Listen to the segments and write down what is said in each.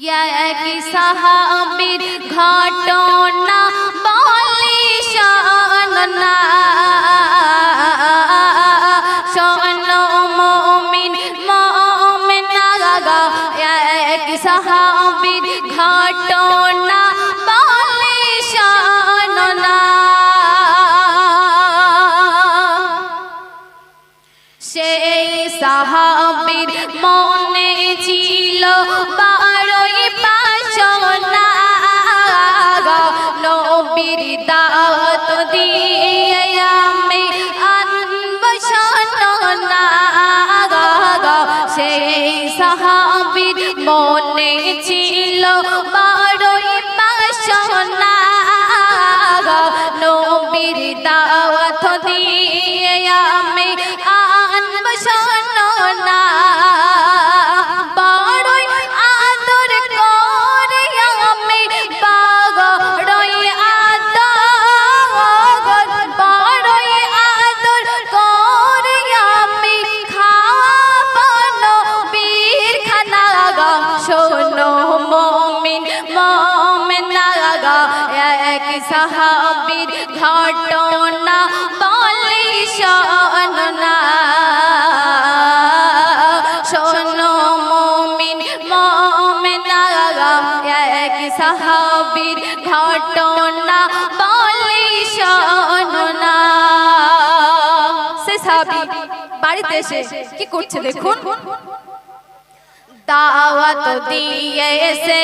এক সাহাবীর ঘটনা বলি সাহাবীর মনে ছিল বারোই পাশনা নবীর দাওয়াত দিয়ে আমি শোনো মমিন, মমিনা এক সাহাবীর ঘটনা বলি শোনা শোনো মমিন, মমিনা এক সাহাবীর ঘটনা বলি শোনা সে সাহাবী বাড়িতে এসে কি করছে দেখুন? দাওয়াত দিয়ে সে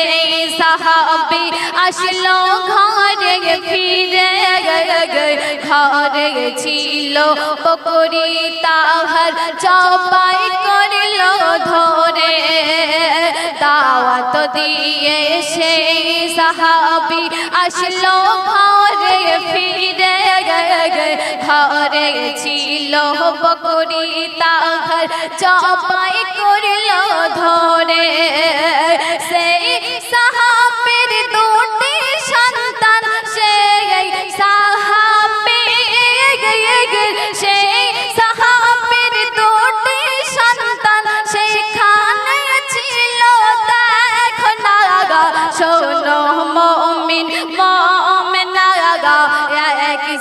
সাহাবি আসলো ঘরে, ফিরে ঘরে ছিল পকরি তাহার চপাই করল ধরে। দাওয়াত দিয়ে সে সাহাবি আসলো ঘরে, ফিরে ঘরে ছিল বকরি তাহার চপাই করল ধরে।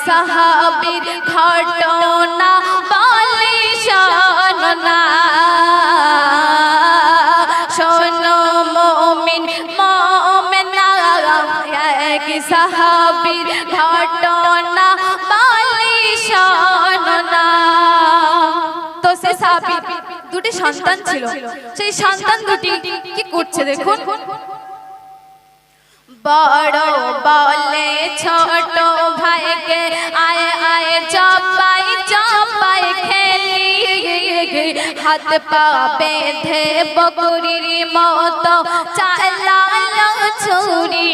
সাহাবীর ঘটনা বলি শোনা শোনো মমিন, মমিনা এক সাহাবীর ঘটনা বলি শোনা তো সে সাহাবী, দুটি সন্তান ছিল। সেই সন্তান দুটি কি করছে দেখুন। বড় বলে ছোট ভাইকে আয় আয়, চপাই চপাই খেলি। হাত পা বেঁধে বকরির মতো চালালো ছুরি।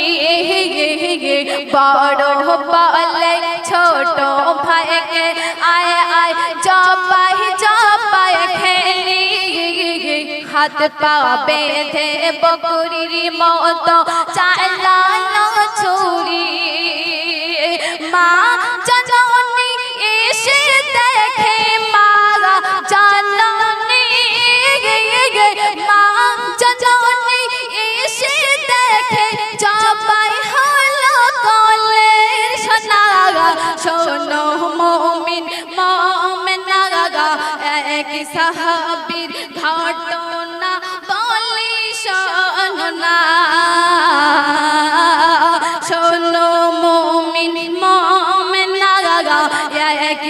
বড় বলে ছোট ভাইকে আয় হাত পা বেঁধে বকরির মতো চালানো ছুরি। মা জননী এসে দেখে মারা জননী মা জননী এসে দেখে, জবাই হলো কলের সোনাগা। শোনো মমিন, মমিনা গা এক সাহাবীর শোনা শোনো মমিন মমিনা গা এক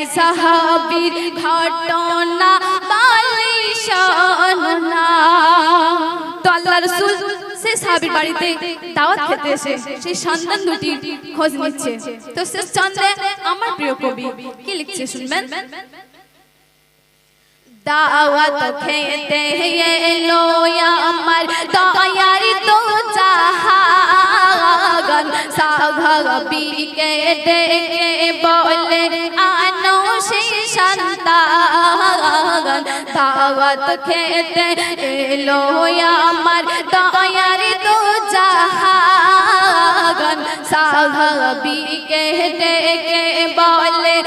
ঘটনা বলি শোনা তো আল্লাহ বাড়িতে দাওয়াত খেতে খোঁজ নিচ্ছে। তো আমার প্রিয় কবি, কি লিখছে শুনবেন? দাওয়াত খেতে এলো আমার দয়ার তো চাহাগন সাঘবিকে ডেকে বলে আনো সেই সন্তান দাওয়াত খেতে এলো আমার দয়ার তো জাহাগন সাঘবিকে ডেকে বলে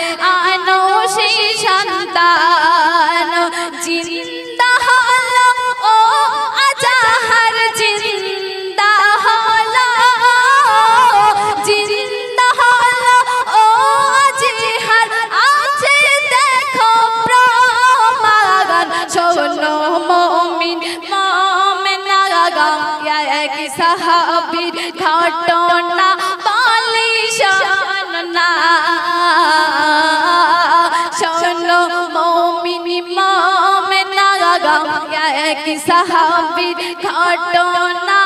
এক সাহাবীর ঘটনা বলি শোনা শোনো মমিনি মমেনা এক সাহাবীর ঘটনা